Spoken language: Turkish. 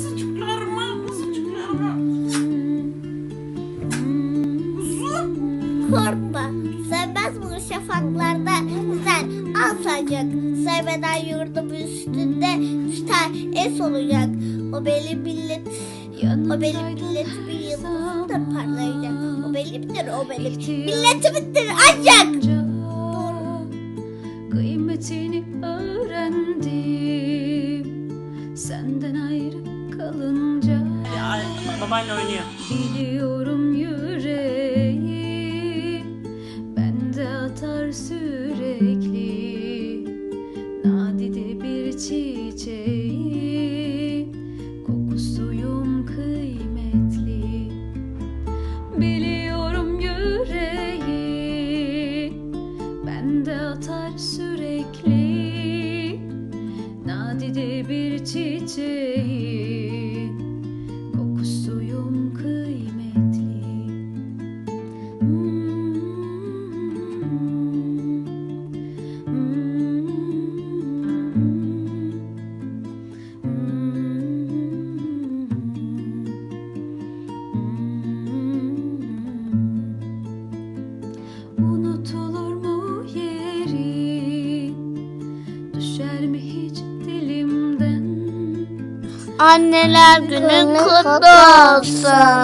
Kızıcıklarıma, kızıcıklarıma. Kuzum. Korkma. Sevmez bu şafaklarda sen al sancak. Sevmeden yurdum üstünde tutar es olacak. O benim millet o benim milletimin yıldızıdır parlayacak. O benimdir, o benim milletimindir ancak. Kıymetini öğrendim Ya, babayla oynuyor. Biliyorum yüreğim Bende atar sürekli. Nadide bir çiçeği Kokusuyum kıymetli. Biliyorum yüreği Bende atar sürekli. Nadide bir çiçeği Düşer mi hiç dilimden Anneler günü kutlu olsun.